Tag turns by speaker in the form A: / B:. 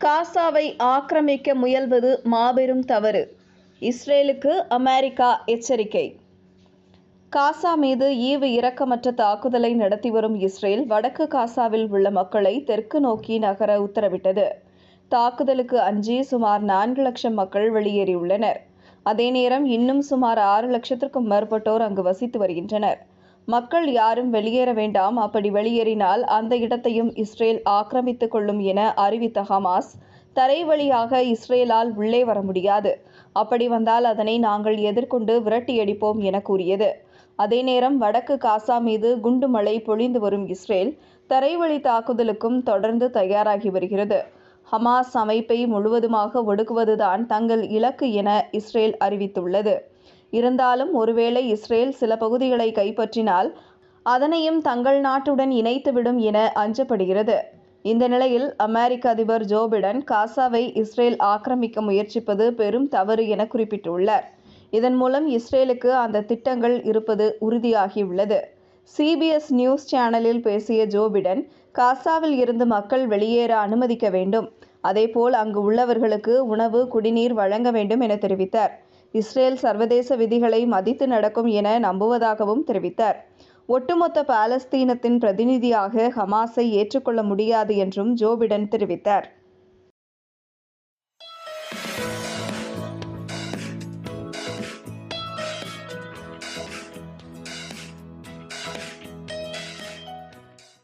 A: காசாவை ஆக்கிரமிக்க முயல்வது மாபெரும் தவறு. இஸ்ரேலுக்கு அமெரிக்கா எச்சரிக்கை. காசா மீது ஈவு இரக்கமற்ற தாக்குதலை நடத்தி வரும் இஸ்ரேல் வடக்கு காசாவில் உள்ள மக்களை தெற்கு நோக்கி நகர உத்தரவிட்டது. தாக்குதலுக்கு அஞ்சி சுமார் நான்கு லட்சம் மக்கள் வெளியேறியுள்ளனர். அதே நேரம் இன்னும் சுமார் ஆறு லட்சத்திற்கும் மேற்பட்டோர் அங்கு வசித்து வருகின்றனர். மக்கள் யாரும் வெளியேற வேண்டாம் அப்படி வெளியேறினால் அந்த இடத்தையும் இஸ்ரேல் ஆக்கிரமித்துக் கொள்ளும் என அறிவித்த ஹமாஸ் தரை வழியாக இஸ்ரேலால் உள்ளே வர முடியாது. அப்படி வந்தால் அதனை நாங்கள் எதிர்கொண்டு விரட்டியடிப்போம் என கூறியது. அதே நேரம் வடக்கு காசா மீது குண்டு மழை பொழிந்து வரும் இஸ்ரேல் தரைவழி தாக்குதலுக்கும் தொடர்ந்து தயாராகி வருகிறது. ஹமாஸ் அமைப்பை முழுவதுமாக ஒடுக்குவதுதான் தங்கள் இலக்கு என இஸ்ரேல் அறிவித்துள்ளது. இருந்தாலும் ஒருவேளை இஸ்ரேல் சில பகுதிகளை கைப்பற்றினால் அதனையும் தங்கள் நாட்டுடன் இணைத்துவிடும் என அஞ்சப்படுகிறது. இந்த நிலையில் அமெரிக்க அதிபர் ஜோ பிடன் காசாவை இஸ்ரேல் ஆக்கிரமிக்க முயற்சிப்பது பெரும் தவறு என குறிப்பிட்டுள்ளார். இதன் மூலம் இஸ்ரேலுக்கு அந்த திட்டங்கள் இருப்பது உறுதியாகியுள்ளது. சிபிஎஸ் நியூஸ் சேனலில் பேசிய ஜோ பிடன் காசாவில் இருந்து மக்கள் வெளியேற அனுமதிக்க வேண்டும். அதேபோல் அங்கு உள்ளவர்களுக்கு உணவு குடிநீர் வழங்க வேண்டும் என தெரிவித்தார். இஸ்ரேல் சர்வதேச விதிகளை மதித்து நடக்கும் என நம்புவதாகவும் தெரிவித்தார். ஒட்டுமொத்த பாலஸ்தீனத்தின் பிரதிநிதியாக ஹமாஸை ஏற்றுக்கொள்ள முடியாது என்றும் ஜோ பிடன் தெரிவித்தார்.